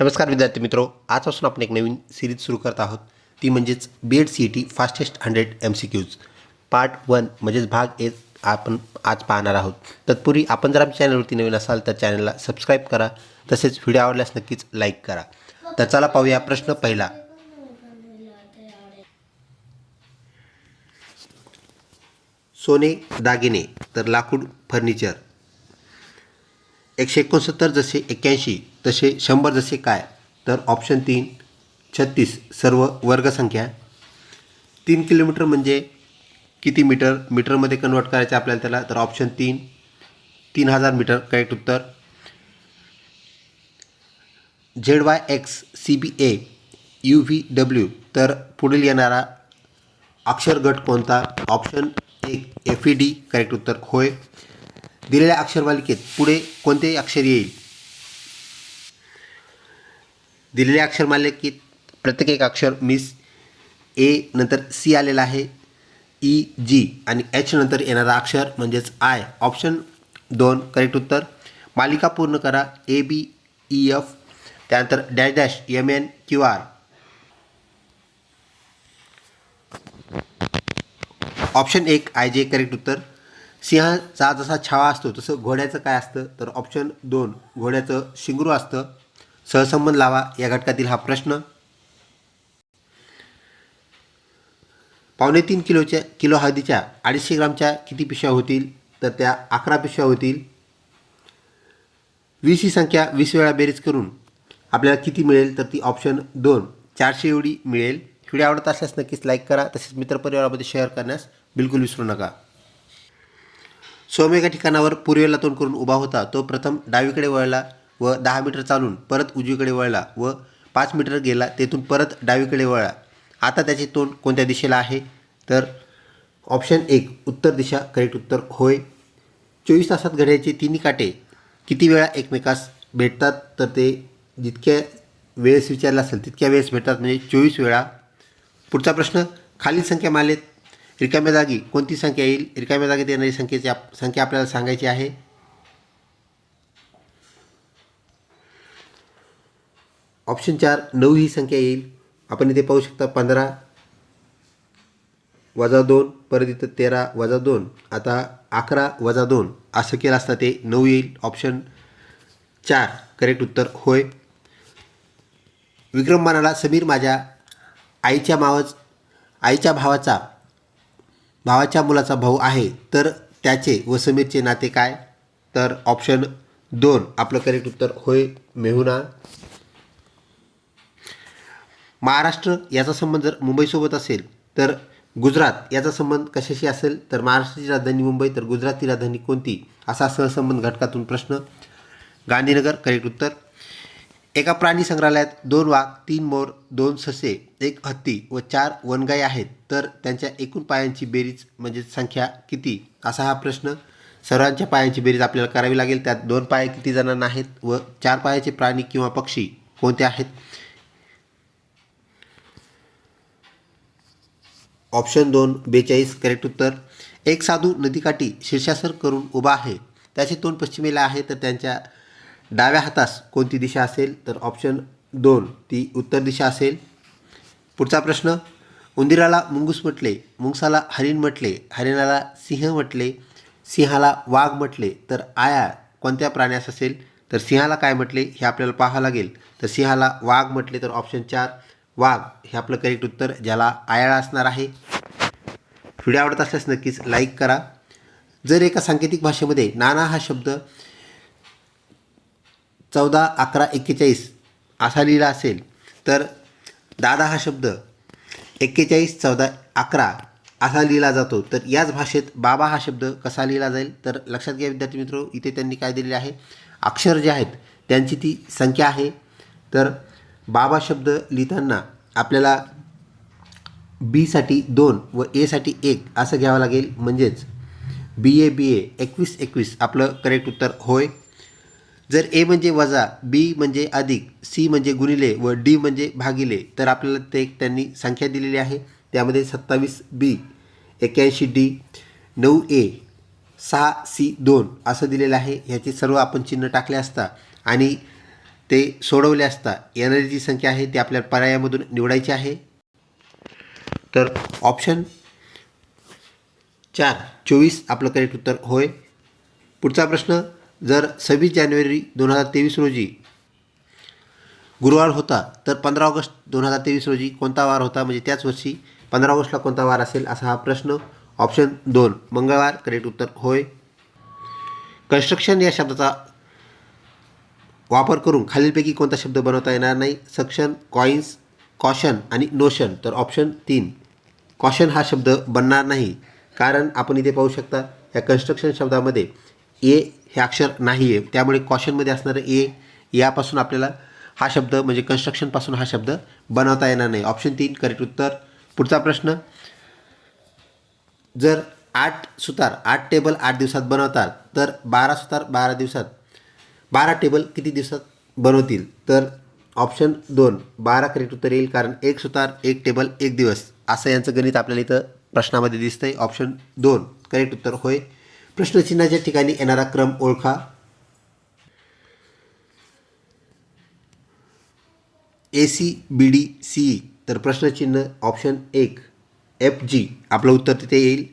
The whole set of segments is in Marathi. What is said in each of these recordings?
नमस्कार विद्यार्थी मित्रो आजपासून आपण एक नवीन सिरीज सुरू करत आहोत. ती म्हणजेच B Ed C E T fastest hundred M C Qs part one म्हणजेच भाग एक आपण आज पाहणार आहोत. तत्पूर्वी आपण जर आमच्या चॅनलवरती नवीन असाल तर चॅनलला सबस्क्राईब करा. तसेच व्हिडिओ आवडल्यास नक्कीच लाईक करा. तर चला पाहूया प्रश्न पहिला. सोने दागिने तर लाकूड फर्निचर. एकशे एकोणसत्तर जसे एक्क्याऐंशी तसे शंभर जसे काय? तर ऑप्शन तीन छत्तीस सर्व वर्गसंख्या तीन किलोमीटर म्हणजे किती मीटर मीटरमध्ये कन्वर्ट करायचं आपल्याला त्याला तर ऑप्शन तीन तीन हजार मीटर करेक्ट उत्तर. Z Y X C B A U V W तर पुढील येणारा अक्षरगट कोणता? ऑप्शन एक एफ ई डी करेक्ट उत्तर होय. दिलेल्या अक्षरमालिकेत पुढे कोणते अक्षर येईल? दिलेल्या अक्षरमालिकेत प्रत्येक एक अक्षर मिस ए नंतर सी आलेला आहे. E, ई जी आणि एच नंतर येणारा अक्षर म्हणजेच आय ऑप्शन दोन करेक्ट उत्तर. मालिका पूर्ण करा. ए बी ई एफ त्यानंतर dash dash M N Q R option एक आय जे करेक्ट उत्तर. सिंहाचा जसा छावा असतो तसं घोड्याचं काय असतं? तर ऑप्शन दोन घोड्याचं शिंगरू असतं. सहसंबंध लावा या घटकातील हा प्रश्न. पावणे तीन किलोच्या किलो हळदीच्या अडीचशे ग्रामच्या किती पिशव्या होतील? तर त्या अकरा पिशव्या होतील. वीस ही संख्या वीस वेळा बेरीज करून आपल्याला किती मिळेल? तर ती ऑप्शन दोन. चारशे एवढी मिळेल. व्हिडिओ आवडत असल्यास नक्कीच लाईक करा. तसेच मित्रपरिवारामध्ये शेअर करण्यास बिलकुल विसरू नका. सोम एका ठिकाणावर पूर्वेला तोंड करून उभा होता. तो प्रथम डावीकडे वळला. व दहा मीटर चालून परत उजवीकडे वळला व पाच मीटर गेला तेथून परत डावीकडे वळला. आता त्याचे तोंड कोणत्या दिशेला आहे? तर ऑप्शन एक उत्तर दिशा करेक्ट उत्तर होय. चोवीस तासात घड्याचे तिन्ही काटे किती वेळा एकमेकास भेटतात? तर ते जितक्या वेळेस विचारला असेल तितक्या वेळेस भेटतात. म्हणजे चोवीस वेळा. पुढचा प्रश्न खालील संख्या मालेत रिकाम्या जागी कोणती संख्या येईल? रिकाम्या जागेत येणारी संख्येची आप संख्या आपल्याला सांगायची आहे. ऑप्शन चार नऊ ही संख्या येईल. आपण इथे पाहू शकता पंधरा वजा दोन परत इथं तेरा वजा दोन. आता अकरा वजा दोन असं केलं असता ते नऊ येईल. ऑप्शन चार करेक्ट उत्तर होय. विक्रम म्हणाला समीर माझ्या आईच्या मावच आईच्या भावाचा भावाच्या मुलाचा भाऊ आहे. तर त्याचे व समीरचे नाते काय? तर ऑप्शन दोन आपलं करेक्ट उत्तर होय. मेहुना. महाराष्ट्र याचा संबंध जर मुंबईसोबत असेल तर गुजरात याचा संबंध कशाशी असेल? तर महाराष्ट्राची राजधानी मुंबई तर गुजरातची राजधानी कोणती? असा सहसंबंध घटकातून प्रश्न. गांधीनगर करेक्ट उत्तर. एका प्राणी संग्रहालयात दोन वाघ तीन मोर दोन ससे एक हत्ती व चार वनगाई आहेत. तर त्यांच्या एकूण पायांची बेरीज म्हणजे संख्या किती? असा हा प्रश्न. सर्वांच्या पायांची बेरीज आपल्याला करावी लागेल. त्यात दोन पाय किती जणांना आहेत व चार पायाचे प्राणी किंवा पक्षी कोणते आहेत? ऑप्शन दोन बेचाळीस करेक्ट उत्तर. एक साधू नदीकाठी शीर्षासर करून उभा आहे. त्याचे तोंड पश्चिमेला आहे तर त्यांच्या डाव्या हातास कोणती दिशा असेल? तर ऑप्शन दोन ती उत्तर दिशा असेल. पुढचा प्रश्न उंदिराला मुंगूस म्हटले मुंगसाला हरिण म्हटले हरिणाला सिंह म्हटले सिंहाला वाघ म्हटले तर आया कोणत्या प्राण्यास असेल? तर सिंहाला काय म्हटले? हे आपल्याला पाहावं लागेल. तर सिंहाला वाघ म्हटले तर ऑप्शन चार वाघ हे आपलं करेक्ट उत्तर ज्याला आयाळा असणार आहे. व्हिडिओ आवडत असल्यास नक्कीच लाईक करा. जर एका सांकेतिक भाषेमध्ये नाना हा शब्द चौदा अकरा एक्केचाळीस असा लिहिला असेल तर दादा हा शब्द एक्केचाळीस चौदा अकरा असा लिहिला जातो. तर याच भाषेत बाबा हा शब्द कसा लिहिला जाईल? तर लक्षात घ्या विद्यार्थी मित्र इथे त्यांनी काय दिलेले आहे? अक्षर जे आहेत त्यांची ती संख्या आहे. तर बाबा शब्द लिहिताना आपल्याला बीसाठी दोन व एसाठी एक असं घ्यावं लागेल. म्हणजेच बी ए बी ए एकवीस एकवीस. आपलं करेक्ट उत्तर होय. जर ए म्हणजे वजा बी म्हणजे अधिक सी म्हणजे गुणिले व डी म्हणजे भागिले तर आपल्याला ते त्यांनी संख्या दिलेली आहे. त्यामध्ये सत्तावीस बी एक्याऐंशी डी नऊ ए सहा सी दोन असं दिलेलं आहे. ह्याचे सर्व आपण चिन्ह टाकले असता आणि ते सोडवले असता येणारी जी संख्या आहे ती आपल्याला पर्यायामधून निवडायची आहे. तर ऑप्शन चार चोवीस आपलं करेक्ट उत्तर होय. पुढचा प्रश्न जर सव्वीस जानेवारी दोन हजार तेवीस रोजी गुरुवार होता तर पंधरा ऑगस्ट दोन हजार तेवीस रोजी कोणता वार होता? म्हणजे त्याच वर्षी पंधरा ऑगस्टला कोणता वार असेल? असा हा प्रश्न. ऑप्शन दोन मंगळवार करेक्ट उत्तर होय. कन्स्ट्रक्शन या शब्दाचा वापर करून खालीलपैकी कोणता शब्द बनवता येणार नाही. सक्शन कॉइन्स कॉशन आणि नोशन. तर ऑप्शन तीन. कॉशन हा शब्द बनणार नाही. कारण आपण इथे पाहू शकता या कन्स्ट्रक्शन शब्दामध्ये ए हे अक्षर नाही आहे त्यामुळे कॉशनमध्ये असणारं ए यापासून आपल्याला हा शब्द म्हणजे कन्स्ट्रक्शनपासून हा शब्द बनवता येणार नाही. ऑप्शन तीन करेक्ट उत्तर. पुढचा प्रश्न. जर आठ सुतार आठ टेबल आठ दिवसात बनवतात तर बारा सुतार बारा दिवसात बारा टेबल किती दिवसात बनवतील? तर ऑप्शन दोन बारा करेक्ट उत्तर येईल कारण एक सुतार एक टेबल एक दिवस. असं यांचं गणित आपल्याला इथं प्रश्नामध्ये दिसतं आहे ऑप्शन दोन करेक्ट उत्तर होय. प्रश्नचिन्हाच्या ठिकाणी येणारा क्रम ओळखा. A C B D C तर प्रश्नचिन्ह ऑप्शन एक. एफ जी आपलं उत्तर तिथे येईल.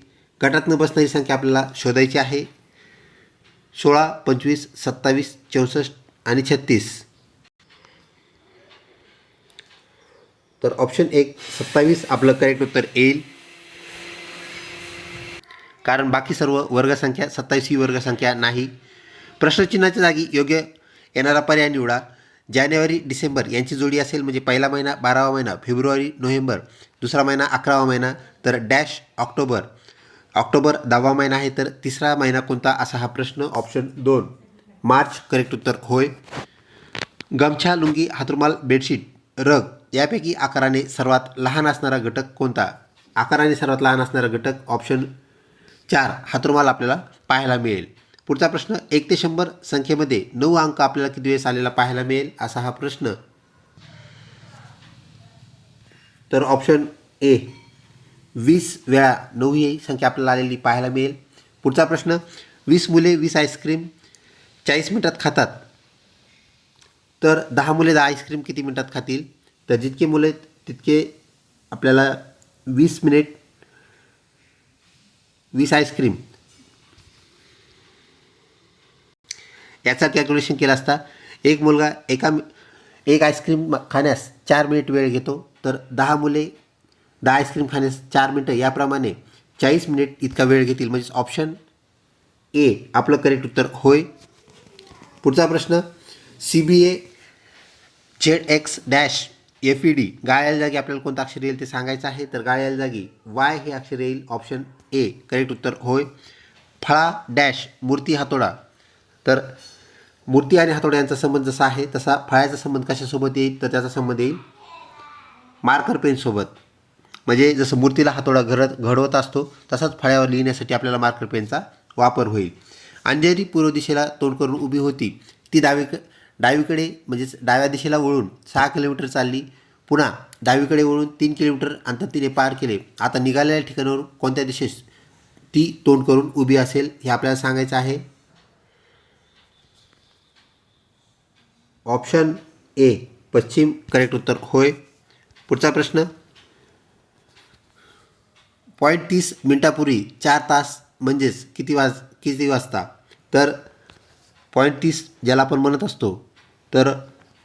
गटातनं बसणारी संख्या आपल्याला शोधायची आहे. सोळा पंचवीस सत्तावीस चौसष्ट आणि छत्तीस. तर ऑप्शन एक सत्तावीस आपलं करेक्ट उत्तर येईल. कारण बाकी सर्व वर्गसंख्या सत्तावीस ही वर्गसंख्या नाही. प्रश्नचिन्हाच्या जागी योग्य येणारा पर्याय निवडा. जानेवारी डिसेंबर यांची जोडी असेल म्हणजे पहिला महिना बारावा महिना फेब्रुवारी नोव्हेंबर दुसरा महिना अकरावा महिना तर डॅश ऑक्टोबर. ऑक्टोबर दहावा महिना आहे तर तिसरा महिना कोणता असा हा प्रश्न? ऑप्शन दोन. मार्च करेक्ट उत्तर होय. गमछा लुंगी हातरुमाल बेडशीट रग यापैकी आकाराने सर्वात लहान असणारा घटक कोणता? आकाराने सर्वात लहान असणारा घटक ऑप्शन चार. हातरुमाल आपल्याला पाहायला मिळेल. पुढचा प्रश्न एक ते शंभर संख्येमध्ये नऊ अंक आपल्याला किती वेळेस आलेला पाहायला मिळेल? असा हा प्रश्न. तर ऑप्शन ए. वीस वेळा नऊ ही संख्या आपल्याला आलेली पाहायला मिळेल. पुढचा प्रश्न वीस मुले वीस आईस्क्रीम चाळीस मिनिटात खातात. तर दहा मुले दहा आईस्क्रीम किती मिनिटात खातील? तर जितके मुले तितके आपल्याला वीस मिनिट वीस आईस्क्रीम. याचा कॅल्क्युलेशन केला असता एक मुलगा एका मि- एक आईस्क्रीम खाण्यास चार मिनिट वेळ घेतो तर दहा मुले दहा आईस्क्रीम खाण्यास चार मिनटं याप्रमाणे चाळीस मिनिट इतका वेळ घेतील. म्हणजेच ऑप्शन ए आपलं करेक्ट उत्तर होय. पुढचा प्रश्न C B A Z X dash F E D गाळ्याला जागी आपल्याला कोणतं अक्षर येईल ते सांगायचं आहे. तर गाळ्याला जागी वाय हे अक्षर येईल. ऑप्शन ए करेक्ट उत्तर होय. फळा डॅश मूर्ती हातोडा. तर मूर्ती आणि हातोडा यांचा संबंध जसा आहे तसा फळाचा संबंध कशासोबत येईल? तर त्याचा संबंध येईल मार्कर पेनसोबत. म्हणजे जसं मूर्तीला हातोडा घडत घडवत असतो तसाच फळ्यावर लिहिण्यासाठी आपल्याला मार्कर पेनचा वापर होईल. अंजेरी पूर्व दिशेला तोंड करून उभी होती. ती डावीक डावीकडे म्हणजेच डाव्या दिशेला वळून सहा किलोमीटर चालली. पुन्हा डावीकडे वळून तीन किलोमीटर अंतर तिने पार केले. आता निघालेल्या ठिकाणावर कोणत्या दिशेस ती तोंड करून उभी असेल हे आपल्याला सांगायचं आहे? ऑप्शन ए पश्चिम. करेक्ट उत्तर होय. पुढचा प्रश्न पॉईंट तीस मिनटापूर्वी चार तास म्हणजेच किती वाज किती वाजता? तर पॉईंट तीस ज्याला आपण म्हणत असतो तर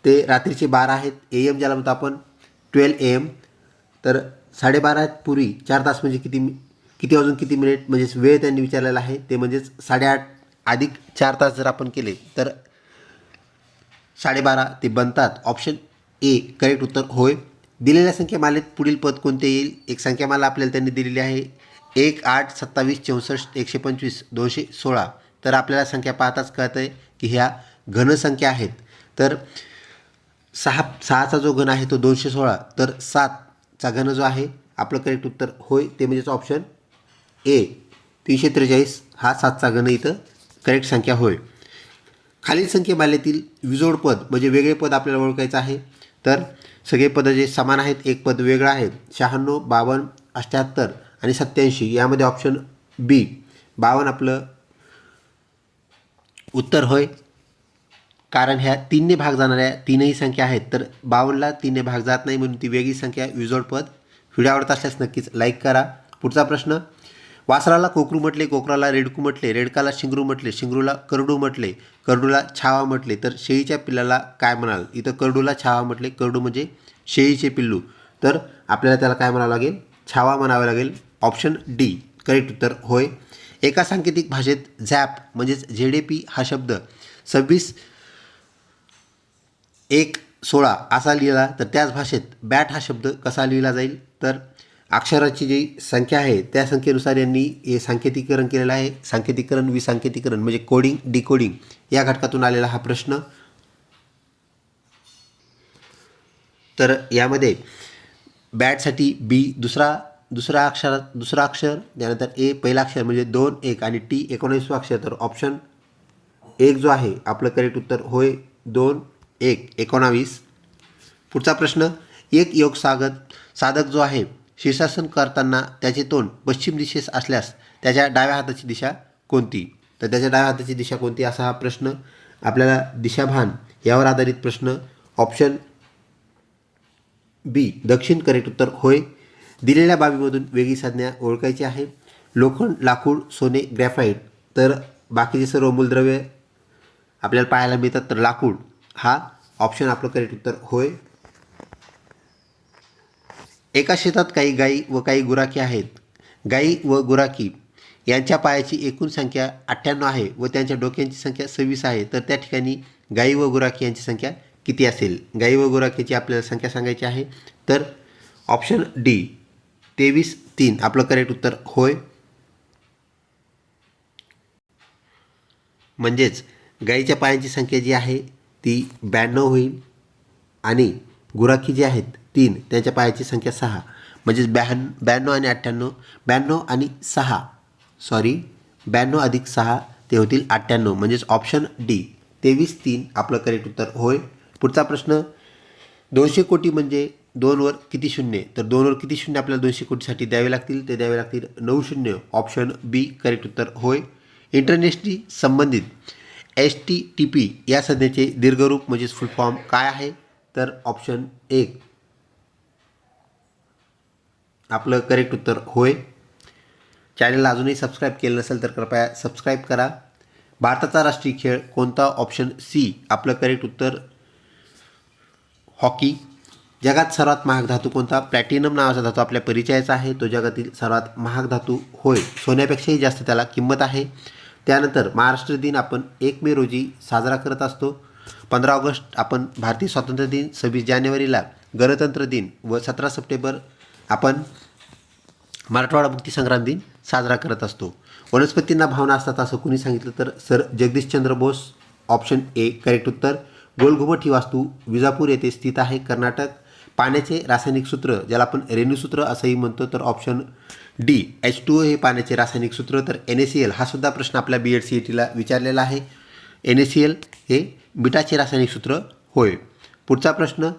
ते रात्रीचे बारा आहेत ए एम ज्याला म्हणतो आपण ट्वेल्व ए एम तर साडेबारा पूर्वी चार तास म्हणजे किती मि- किती वाजून किती मिनिट? म्हणजेच वेळ त्यांनी विचारलेला आहे ते म्हणजेच साडेआठ अधिक चार तास जर आपण केले तर साडेबारा ते बनतात. ऑप्शन ए करेक्ट उत्तर होय. दिलेल्या संख्यामालेत पुढील पद कोणते येईल? एक संख्यामाला आपल्याला त्यांनी दिलेली आहे. एक आठ सत्तावीस चौसष्ट एकशे पंचवीस दोनशे सोळा. तर आपल्याला संख्या पाहताच कळतं आहे की ह्या घनसंख्या आहेत. तर सहा सहाचा जो घन आहे तो दोनशे सोळा. तर सातचा घन जो आहे आपलं करेक्ट उत्तर होय ते म्हणजेच ऑप्शन ए तीनशे त्रेचाळीस हा सातचा घन इथं करेक्ट संख्या होय. खालील संख्येमालेतील विजोड पद म्हणजे वेगळे पद आपल्याला ओळखायचं आहे. तर सगळे पद जे समान आहेत एक पद वेगळं आहे. शहाण्णव बावन्न अठ्ठ्याहत्तर आणि सत्याऐंशी यामध्ये ऑप्शन बी बावन्न आपलं उत्तर होय. कारण ह्या तीनने भाग जाणाऱ्या तीनही संख्या आहेत. तर बावन्नला तीनने भाग जात नाही म्हणून ती वेगळी संख्या विजोड पद. व्हिडिओ आवडत असल्यास नक्कीच लाईक करा. पुढचा प्रश्न वासराला कोकरू म्हटले कोकराला रेडकू म्हटले रेडकाला शिंगरू म्हटले शिंगरूला करडू म्हटले करडूला छावा म्हटले तर शेळीच्या पिल्लाला काय म्हणाल? इथं करडूला छावा म्हटले करडू म्हणजे शेळीचे पिल्लू. तर आपल्याला त्याला काय म्हणावं लागेल? छावा म्हणावं लागेल. ऑप्शन डी करेक्ट उत्तर होय. एका सांकेतिक भाषेत झॅप म्हणजेच झेड पी हा शब्द सव्वीस एक सोळा असा लिहिला तर त्याच भाषेत बॅट हा शब्द कसा लिहिला जाईल? तर अक्षराची जी संख्या आहे त्या संख्येनुसार यांनी हे सांकेतिकरण केलेलं आहे. सांकेतिकरण विसांकेतिकरण म्हणजे कोडिंग डिकोडिंग या घटकातून आलेला हा प्रश्न. तर यामध्ये बॅटसाठी बी दुसरा दुसरा अक्षरात दुसरा अक्षर त्यानंतर ए पहिला अक्षर म्हणजे दोन एक आणि टी एकोणीसवा अक्षर. तर ऑप्शन एक जो आहे आपलं करेक्ट उत्तर होय दोन एक एकोणावीस. पुढचा प्रश्न एक योग सागत साधक जो आहे शीर्षासन करताना त्याचे तोंड पश्चिम दिशेस असल्यास त्याच्या डाव्या हाताची दिशा कोणती? तर त्याच्या डाव्या हाताची दिशा कोणती? असा हा प्रश्न आपल्याला दिशाभान यावर आधारित प्रश्न. ऑप्शन बी दक्षिण करेक्ट उत्तर होय. दिलेल्या बाबीमधून वेगळी संज्ञा ओळखायची आहे. लोखंड लाकूड सोने ग्रॅफाईट तर बाकीचे सर्व मूलद्रव्य आपल्याला पाहायला मिळतात. तर लाकूड हा ऑप्शन आपलं करेक्ट उत्तर होय. एका शेतात काही गाई व काही गुराखी आहेत. गाई व गुराखी यांच्या पायाची एकूण संख्या अठ्ठ्याण्णव आहे व त्यांच्या डोक्यांची संख्या सव्वीस आहे. तर त्या ठिकाणी गाई व गुराखी यांची संख्या किती असेल? गाई व गुराखीची आपल्याला संख्या सांगायची आहे. तर ऑप्शन डी तेवीस तीन. आपलं करेक्ट उत्तर होय. म्हणजेच गाईच्या पायांची संख्या जी आहे ती ब्याण्णव होईल आणि गुराखी जी आहेत तीन त्यांच्या पायाची संख्या सहा. म्हणजेच ब्याहन ब्याण्णव आणि अठ्ठ्याण्णव ब्याण्णव आणि सहा. सॉरी ब्याण्णव अधिक सहा ते होतील अठ्ठ्याण्णव. म्हणजेच ऑप्शन डी तेवीस तीन आपलं करेक्ट उत्तर होय. पुढचा प्रश्न दोनशे कोटी म्हणजे दोनवर किती शून्य? तर दोनवर किती शून्य आपल्याला दोनशे कोटीसाठी द्यावे लागतील? ते द्यावे लागतील नऊ शून्य. ऑप्शन बी करेक्ट उत्तर होय. इंटरनेशनली संबंधित एस टी टी पी या संज्ञेचे दीर्घरूप म्हणजेच फुल फॉर्म काय आहे? तर ऑप्शन एक आपलं करेक्ट उत्तर होय. चॅनलला अजूनही सबस्क्राईब केलं नसेल तर कृपया सबस्क्राईब करा. भारताचा राष्ट्रीय खेळ कोणता ऑप्शन सी आपलं करेक्ट उत्तर हॉकी जगात सर्वात महाग धातू कोणता? प्लॅटिनम नावाचा धातू आपल्या परिचयाचा आहे. तो जगातील सर्वात महाग धातू होय. सोन्यापेक्षाही जास्त त्याला किंमत आहे. त्यानंतर महाराष्ट्र दिन आपण एक मे रोजी साजरा करत असतो. पंधरा ऑगस्ट आपण भारतीय स्वातंत्र्य दिन सव्वीस जानेवारीला गणतंत्र दिन व सतरा सप्टेंबर आपण मराठवाडा मुक्तीसंग्राम दिन साजरा करत असतो. वनस्पतींना भावना असतात असं कुणी सांगितलं तर sir Jagadish Chandra Bose option A correct उत्तर. गोलघुमट ही वास्तू विजापूर येथे स्थित आहे कर्नाटक. पाण्याचे रासायनिक सूत्र ज्याला आपण रेणूसूत्र असंही म्हणतो तर ऑप्शन डी एच टू हे पाण्याचे रासायनिक सूत्र. तर एन ए सी एल हा सुद्धा प्रश्न आपल्या बी एड सी ई टीला विचारलेला आहे. एन ए सी एल हे मिठाचे रासायनिक सूत्र होय. पुढचा प्रश्न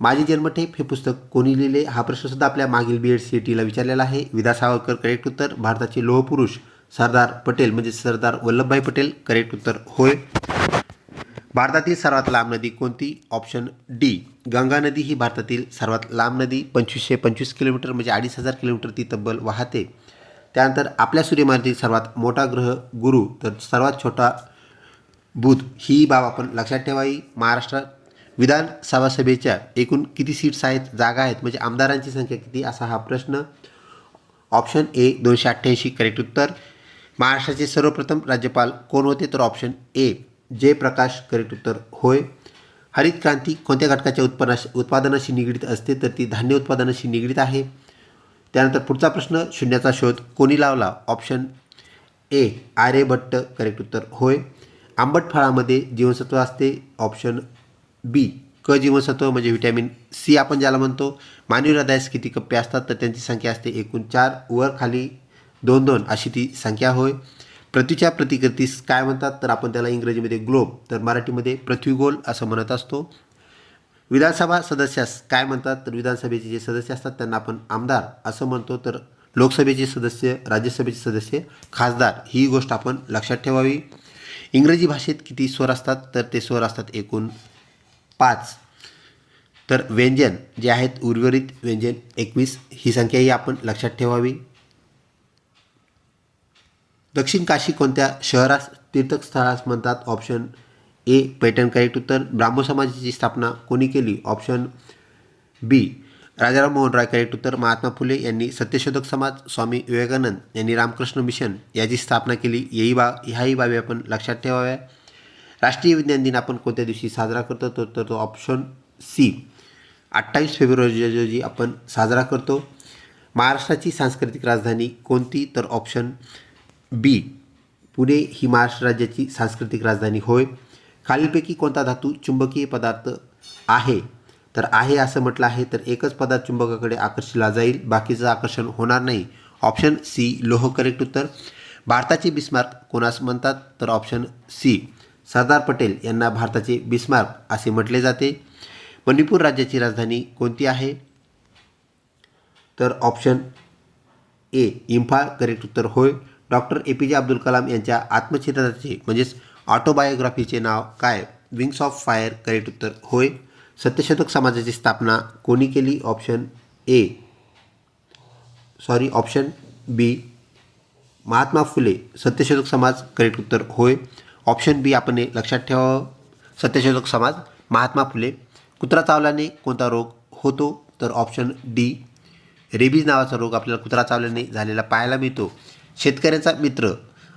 माझी जन्मठेप हे पुस्तक कोणी लिहिले हा प्रश्नसुद्धा आपल्या मागील बी एड सी टीला विचारलेला आहे. विदा सावरकर करेक्ट उत्तर. भारताचे लोहपुरुष सरदार पटेल म्हणजे सरदार वल्लभभाई पटेल करेक्ट उत्तर होय. भारतातील सर्वात लांब नदी कोणती? ऑप्शन डी गंगा नदी ही भारतातील सर्वात लांब नदी. पंचवीसशे पंचवीस किलोमीटर म्हणजे अडीच हजार किलोमीटर ती तब्बल वाहते. त्यानंतर आपल्या सूर्यमालेतील सर्वात मोठा ग्रह गुरु तर सर्वात छोटा बुध ही बाब आपण लक्षात ठेवावी. महाराष्ट्रात विधानसभासभेच्या एकूण किती सीट्स आहेत जागा आहेत म्हणजे आमदारांची संख्या किती असा हा प्रश्न. ऑप्शन ए दोनशे अठ्ठ्याऐंशी करेक्ट उत्तर. महाराष्ट्राचे सर्वप्रथम राज्यपाल कोण होते तर ऑप्शन ए जयप्रकाश करेक्ट उत्तर होय. हरित क्रांती कोणत्या घटकाच्या उत्पन्नाशी उत्पादनाशी निगडीत असते तर ती धान्य उत्पादनाशी निगडीत आहे. त्यानंतर पुढचा प्रश्न शून्याचा शोध कोणी लावला? ऑप्शन ए आर्यभट्ट करेक्ट उत्तर होय. आंबट फळामध्ये जीवनसत्व असते ऑप्शन बी क जीवनसत्व म्हणजे व्हिटॅमिन सी आपण ज्याला म्हणतो. मानवी हृदयास किती कप्पे असतात तर त्यांची संख्या असते एकूण चार वर खाली दोन दोन अशी ती संख्या होय. पृथ्वीच्या प्रतिकृतीस काय म्हणतात? तर आपण त्याला इंग्रजीमध्ये ग्लोब तर मराठीमध्ये पृथ्वीगोल असं म्हणत असतो. विधानसभा सदस्यास काय म्हणतात? तर विधानसभेचे जे सदस्य असतात त्यांना आपण आमदार असं म्हणतो. तर लोकसभेचे सदस्य राज्यसभेचे सदस्य खासदार ही गोष्ट आपण लक्षात ठेवावी. इंग्रजी भाषेत किती स्वर असतात? तर ते स्वर असतात एकूण पाच. तर व्यंजन जे आहेत उर्वरित व्यंजन एकवीस. ही संख्याही आपण लक्षात ठेवावी. दक्षिण काशी कोणत्या शहरास तीर्थस्थळास म्हणतात? ऑप्शन ए पैठण करेक्ट उत्तर. ब्राह्मो समाजाची स्थापना कोणी केली? Option B Raja Ram Mohan Roy correct उत्तर. महात्मा फुले यांनी सत्यशोधक समाज स्वामी विवेकानंद यांनी रामकृष्ण मिशन याची स्थापना केली. येही बा ह्याही बाबी आपण लक्षात ठेवाव्या. राष्ट्रीय विज्ञान दिन आपण कोणत्या दिवशी साजरा करतो? तो तर तो ऑप्शन सी अठ्ठावीस फेब्रुवारी रोजी आपण साजरा करतो. महाराष्ट्राची सांस्कृतिक राजधानी कोणती? तर ऑप्शन बी पुणे ही महाराष्ट्र राज्याची सांस्कृतिक राजधानी. होय. खालीलपैकी कोणता धातू चुंबकीय पदार्थ आहे? तर आहे असं म्हटलं आहे तर एकच पदार्थ चुंबकाकडे आकर्षिला जाईल. बाकीचं आकर्षण होणार नाही. ऑप्शन सी लोह करेक्ट उत्तर. भारताचे बिस्मार्क कोणास म्हणतात? तर ऑप्शन सी सरदार पटेल यांना भारताचे बिस्मार्क असे म्हटले जाते. मणिपूर राज्याची राजधानी कोणती आहे? तर ऑप्शन ए इम्फाळ करेक्ट उत्तर होय. डॉक्टर ए पी जे अब्दुल कलाम यांच्या आत्मचित्रनाचे म्हणजेच ऑटोबायोग्राफीचे नाव काय? विंग्स ऑफ फायर करेक्ट उत्तर होय. सत्यशोधक समाजाची स्थापना कोणी केली? Option A sorry option B Mahatma Phule Satyashodhak Samaj correct उत्तर होय. ऑप्शन बी आपण लक्षात ठेवावं सत्यशोधक समाज महात्मा फुले. कुत्रा चावल्याने कोणता रोग होतो? तर ऑप्शन डी रेबीज नावाचा रोग आपल्याला कुत्रा चावल्याने झालेला पाहायला मिळतो. शेतकऱ्यांचा मित्र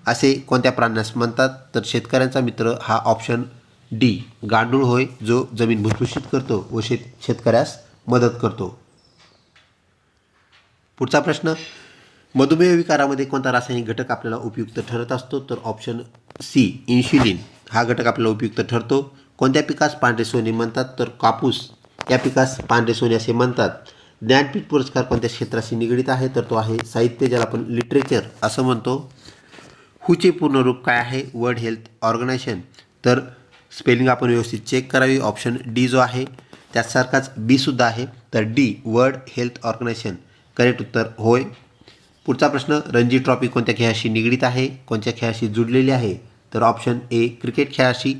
असे कोणत्या प्राण्यास म्हणतात? तर शेतकऱ्यांचा मित्र हा ऑप्शन डी गांडूळ होय जो जमीन भुसभुशीत करतो व शेत शेतकऱ्यास मदत करतो. पुढचा प्रश्न मधुमेह विकारामध्ये कोणता रासायनिक घटक आपल्याला उपयुक्त ठरत असतो? तर ऑप्शन सी इन्शुलिन हा घटक आपल्याला उपयुक्त ठरतो. कोणत्या पिकास पांढरे सोने म्हणतात? तर कापूस. या पिकास पांढरे सोने असे म्हणतात. ज्ञानपीठ पुरस्कार कोणत्या क्षेत्राशी निगडीत आहे? तर तो आहे साहित्य ज्याला आपण लिटरेचर असं म्हणतो. हुचे पूर्ण रूप काय आहे? वर्ल्ड हेल्थ ऑर्गनायझेशन तर स्पेलिंग आपण व्यवस्थित चेक करावी. ऑप्शन डी जो आहे त्यासारखाच बीसुद्धा आहे. तर D World Health Organization correct उत्तर होय. पुढचा प्रश्न रणजी ट्रॉफी कोणत्या खेळाशी निगडीत आहे? कोणत्या खेळाशी जुडलेली आहे? तर ऑप्शन ए क्रिकेट खेळाशी.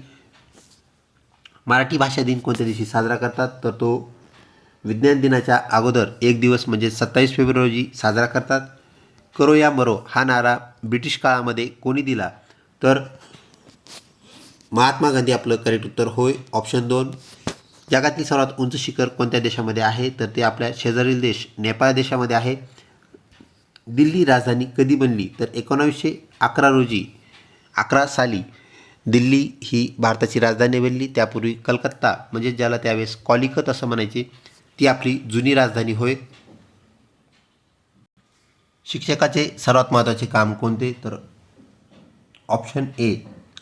मराठी भाषा दिन कोणत्या दिवशी साजरा करतात? तर तो विज्ञान दिनाच्या अगोदर एक दिवस म्हणजे सत्तावीस फेब्रुवारी रोजी साजरा करतात. करो या मरो हा नारा ब्रिटिश काळामध्ये कोणी दिला? तर महात्मा गांधी आपलं करेक्ट उत्तर होय. ऑप्शन दोन जगातील सर्वात उंच शिखर कोणत्या देशामध्ये आहे? तर ते आपल्या शेजारील देश नेपाळ देशामध्ये आहे. दिल्ली राजधानी कधी बनली? तर एकोणावीसशे अकरा रोजी अकरा साली दिल्ली ही भारताची राजधानी बनली. त्यापूर्वी कलकत्ता म्हणजे ज्याला त्यावेळेस कॉलिकत असं म्हणायचे ती आपली जुनी राजधानी होय. शिक्षकाचे सर्वात महत्त्वाचे काम कोणते? तर ऑप्शन ए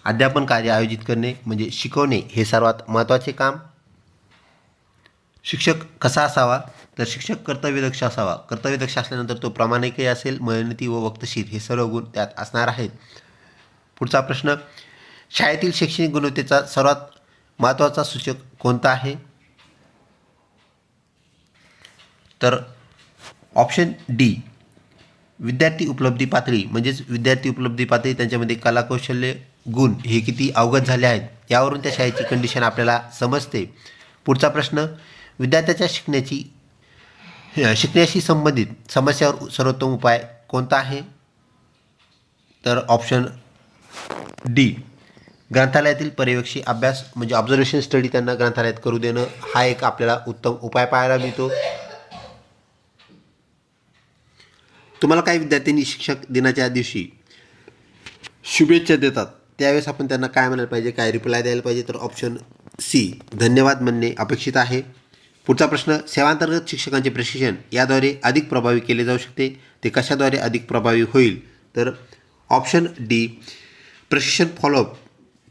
अध्यापन कार्य आयोजित करणे म्हणजे शिकवणे हे सर्वात महत्त्वाचे काम. शिक्षक कसा असावा? तर शिक्षक कर्तव्यदक्ष असावा. कर्तव्यदक्ष असल्यानंतर तो प्रामाणिकही असेल मेहनती व वक्तशीर हे सर्व गुण त्यात असणार आहेत. पुढचा प्रश्न शाळेतील शैक्षणिक गुणवत्तेचा सर्वात महत्त्वाचा सूचक कोणता आहे? तर ऑप्शन डी विद्यार्थी उपलब्धी पातळी. म्हणजेच विद्यार्थी उपलब्धी पातळी त्यांच्यामध्ये कलाकौशल्य गुण हे किती अवगत झाले आहेत यावरून त्या शाळेची कंडिशन आपल्याला समजते. पुढचा प्रश्न विद्यार्थ्याच्या शिकण्याची शिकण्याशी संबंधित समस्यावर सर्वोत्तम उपाय कोणता आहे? तर ऑप्शन डी ग्रंथालयातील पर्यवेक्षी अभ्यास म्हणजे ऑब्झर्वेशन स्टडी त्यांना ग्रंथालयात करू देणं हा एक आपल्याला उत्तम उपाय पाहायला मिळतो. तुम्हाला काही विद्यार्थ्यांनी शिक्षक दिनाच्या दिवशी शुभेच्छा देतात. त्यावेळेस आपण त्यांना काय म्हणायला पाहिजे काय रिप्लाय द्यायला पाहिजे तर ऑप्शन सी धन्यवाद म्हणणे अपेक्षित आहे. पुढचा प्रश्न सेवांतर्गत शिक्षकांचे प्रशिक्षण याद्वारे अधिक प्रभावी केले जाऊ शकते? ते कशाद्वारे अधिक प्रभावी होईल? तर ऑप्शन डी प्रशिक्षण फॉलोअप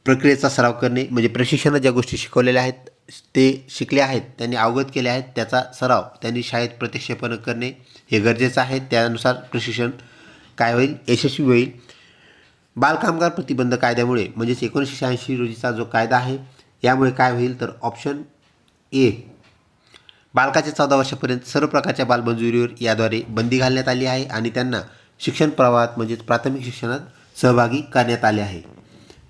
प्रक्रियेचा सराव करणे म्हणजे प्रशिक्षणात ज्या गोष्टी शिकवलेल्या आहेत ते शिकले आहेत त्यांनी अवगत केले आहेत त्याचा सराव त्यांनी शाळेत प्रत्यक्षपणे करणे हे गरजेचं आहे. त्यानुसार प्रशिक्षण काय होईल? यशस्वी होईल. बालकामगार प्रतिबंध कायद्यामुळे म्हणजेच एकोणीसशे शहाऐंशी रोजीचा जो कायदा आहे यामुळे काय होईल? तर ऑप्शन ए बालकाच्या चौदा वर्षापर्यंत सर्व प्रकारच्या बालमजुरीवर याद्वारे बंदी घालण्यात आली आहे आणि त्यांना शिक्षण प्रवाहात म्हणजेच प्राथमिक शिक्षणात सहभागी करण्यात आले आहे.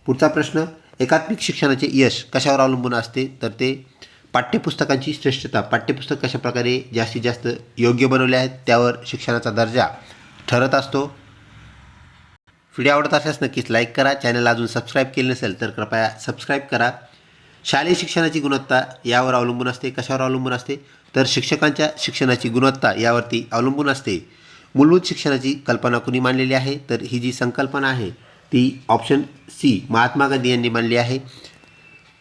पुढचा प्रश्न एकात्मिक शिक्षणाचे यश कशावर अवलंबून असते? तर ते पाठ्यपुस्तकांची श्रेष्ठता. पाठ्यपुस्तक कशाप्रकारे जास्तीत जास्त योग्य बनवले आहेत? त्यावर शिक्षणाचा दर्जा ठरत असतो. व्हिडिओ आवडत असल्यास नक्कीच लाईक करा. चॅनल अजून सबस्क्राईब केले नसेल तर कृपया सबस्क्राईब करा. शालेय शिक्षणाची गुणवत्ता यावर अवलंबून असते. कशावर अवलंबून असते? तर शिक्षकांच्या शिक्षणाची गुणवत्ता यावरती अवलंबून असते. मूलभूत शिक्षणाची कल्पना कुणी मांडलेली आहे? तर ही जी संकल्पना आहे ती ऑप्शन सी महात्मा गांधी यांनी मांडली आहे.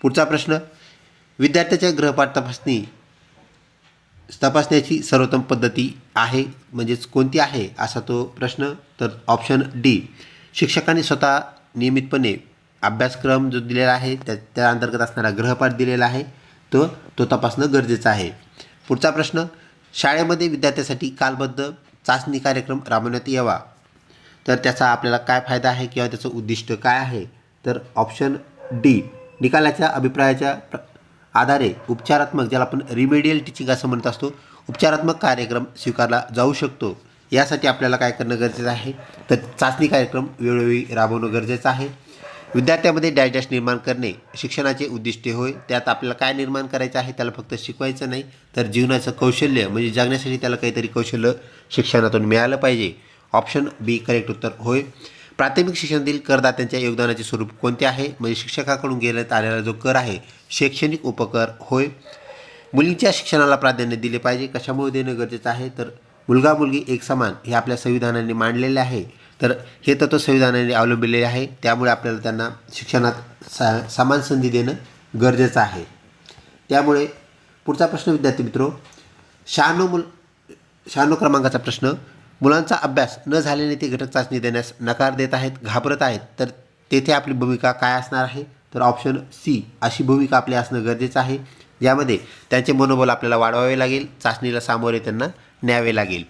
पुढचा प्रश्न विद्यार्थ्याच्या गृहपाठ तपासणी तपासण्याची सर्वोत्तम पद्धती आहे म्हणजेच कोणती आहे? असा तो प्रश्न. तर ऑप्शन डी शिक्षकांनी स्वतः नियमितपणे अभ्यासक्रम जो दिलेला आहे त्या त्या अंतर्गत असणारा ग्रहपाठ दिलेला आहे तो तो तपासणं गरजेचं आहे. पुढचा प्रश्न शाळेमध्ये विद्यार्थ्यासाठी कालबद्ध चाचणी कार्यक्रम राबवण्यात यावा. तर त्याचा आपल्याला काय फायदा आहे किंवा त्याचं उद्दिष्ट काय आहे? तर ऑप्शन डी निकालाच्या अभिप्रायाच्या प्र आधारे उपचारात्मक ज्याला आपण रिमेडियल टीचिंग असं म्हणत असतो उपचारात्मक कार्यक्रम स्वीकारला जाऊ शकतो. यासाठी आपल्याला काय करणं गरजेचं आहे? तर चाचणी कार्यक्रम वेळोवेळी राबवणं गरजेचं आहे. विद्यार्थ्यामध्ये डॅश निर्माण करणे शिक्षणाचे उद्दिष्टे होय. त्यात आपल्याला काय निर्माण करायचं आहे त्याला फक्त शिकवायचं नाही तर जीवनाचं कौशल्य म्हणजे जगण्यासाठी त्याला काहीतरी कौशल्य शिक्षणातून मिळालं पाहिजे. ऑप्शन बी करेक्ट उत्तर होय. प्राथमिक शिक्षणातील करदात्यांच्या योगदानाचे स्वरूप कोणते आहे? म्हणजे शिक्षकाकडून घेण्यात आलेला जो कर आहे शैक्षणिक उपकर होय. मुलींच्या शिक्षणाला प्राधान्य दिले पाहिजे. कशामुळे देणं गरजेचं आहे? तर मुलगा मुलगी एक समान हे आपल्या संविधानाने मांडलेले आहे. तर हे तत्व संविधानाने अवलंबिलेले आहे. त्यामुळे आपल्याला त्यांना शिक्षणात सा समान संधी देणं गरजेचं आहे. त्यामुळे पुढचा प्रश्न विद्यार्थी मित्रो शहाण्णव मुल शहाण्णव क्रमांकाचा प्रश्न मुलांचा अभ्यास न झाल्याने ते घटक चाचणी देण्यास नकार देत आहेत घाबरत आहेत. तर तेथे आपली भूमिका काय असणार आहे? तर ऑप्शन सी अशी भूमिका आपली असणं गरजेचं आहे. ज्यामध्ये त्यांचे मनोबल आपल्याला वाढवावे लागेल चाचणीला सामोरे त्यांना न्यावे लागेल.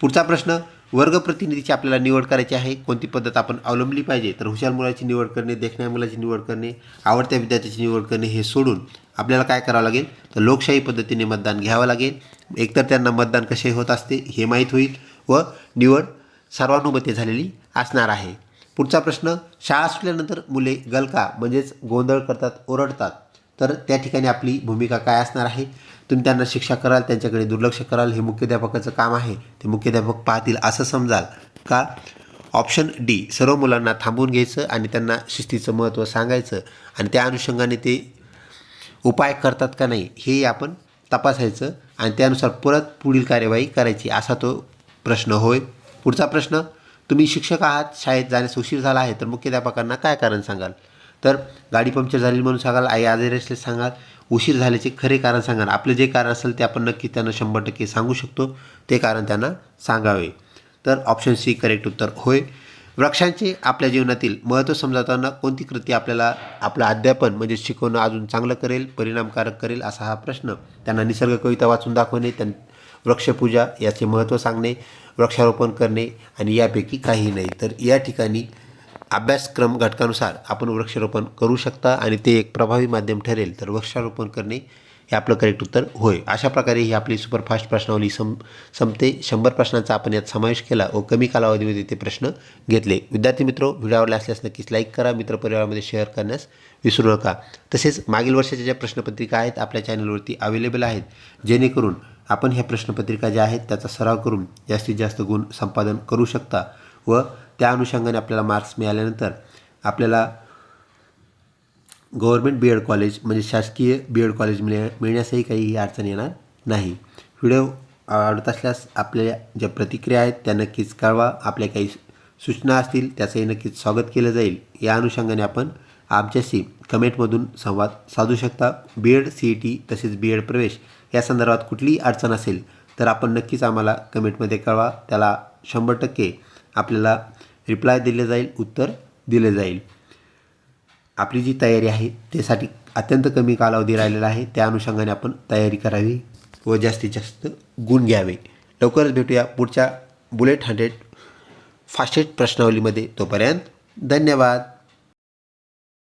पुढचा प्रश्न वर्ग प्रतिनिधीची आपल्याला निवड करायची आहे. कोणती पद्धत आपण अवलंबली पाहिजे तर हुशार मुलाची निवड करणे देखण्या मुलाची निवड करणे आवडत्या विद्यार्थ्याची निवड करणे हे सोडून आपल्याला काय करावं लागेल? तर लोकशाही पद्धतीने मतदान घ्यावं लागेल. एकतर त्यांना मतदान कसे होत असते हे माहीत होईल व निवड सर्वानुमते झालेली असणार आहे. पुढचा प्रश्न शाळा सुटल्यानंतर मुले गलका म्हणजेच गोंधळ करतात ओरडतात. तर त्या ठिकाणी आपली भूमिका काय असणार आहे? तुम्ही त्यांना शिक्षा कराल त्यांच्याकडे दुर्लक्ष कराल हे मुख्याध्यापकाचं काम आहे ते मुख्याध्यापक पाहतील असं समजाल. का? ऑप्शन डी सर्व मुलांना थांबवून घ्यायचं आणि त्यांना शिस्तीचं महत्त्व सांगायचं आणि त्या अनुषंगाने ते उपाय करतात का नाही हे आपण तपासायचं आणि त्यानुसार परत पुढील कार्यवाही करायची असा तो प्रश्न होय. पुढचा प्रश्न तुम्ही शिक्षक आहात शाळेत जाण्यास उशीर झाला आहे तर मुख्याध्यापकांना काय कारण सांगाल? तर गाडी पंक्चर झाली म्हणून सांगाल आई आजारी असल्यास सांगाल उशीर झाल्याचे खरे कारण सांगाल आपलं जे कारण असेल ते आपण नक्की त्यांना शंभर टक्के सांगू शकतो. ते कारण त्यांना सांगावे. तर ऑप्शन सी करेक्ट उत्तर होय. वृक्षांचे आपल्या जीवनातील महत्त्व समजावताना कोणती कृती आपल्याला आपलं अध्यापन म्हणजे शिकवणं अजून चांगलं करेल परिणामकारक करेल असा हा प्रश्न. त्यांना निसर्ग कविता वाचून दाखवणे त्यां वृक्षपूजा याचे महत्त्व सांगणे वृक्षारोपण करणे आणि यापैकी काही नाही. तर या ठिकाणी अभ्यासक्रम घटकानुसार आपण वृक्षारोपण करू शकता आणि ते एक प्रभावी माध्यम ठरेल. तर वृक्षारोपण करणे हे आपलं करेक्ट उत्तर होय. अशा प्रकारे ही आपली सुपरफास्ट प्रश्नावली सम संपते. शंभर प्रश्नांचा आपण यात समावेश केला. व कमी कालावधीमध्ये ते प्रश्न घेतले. विद्यार्थी मित्रो व्हिडिओ आवडला असल्यास नक्कीच लाईक करा. मित्रपरिवारामध्ये शेअर करण्यास विसरू नका. तसेच मागील वर्षाच्या ज्या प्रश्नपत्रिका आहेत आपल्या चॅनलवरती अवेलेबल आहेत. जेणेकरून आपण ह्या प्रश्नपत्रिका ज्या आहेत त्याचा सराव करून जास्तीत जास्त गुण संपादन करू शकता व त्या अनुषंगाने आपल्याला मार्क्स मिळाल्यानंतर आपल्याला गव्हर्मेंट बी एड कॉलेज म्हणजे शासकीय बी एड कॉलेज मिळ मिळण्यासही काही अडचण येणार नाही. व्हिडिओ आवडत असल्यास आपल्या ज्या प्रतिक्रिया आहेत त्या नक्कीच कळवा. आपल्या काही सूचना असतील त्याचंही नक्कीच स्वागत केलं जाईल. या अनुषंगाने आपण आमच्याशी कमेंटमधून संवाद साधू शकता. B Ed C E T तसेच बी एड प्रवेश या संदर्भात कुठलीही अडचण असेल तर आपण नक्कीच आम्हाला कमेंटमध्ये कळवा. त्याला शंभर टक्के आपल्याला रिप्लाय दिले जाईल उत्तर दिले जाईल. आपली जी तयारी आहे त्यासाठी अत्यंत कमी कालावधी राहिलेला आहे. त्या अनुषंगाने आपण तयारी करावी व जास्तीत जास्त गुण घ्यावे. लवकरच भेटूया पुढच्या बुलेट हंड्रेड फास्टेस्ट प्रश्नावलीमध्ये. तोपर्यंत धन्यवाद.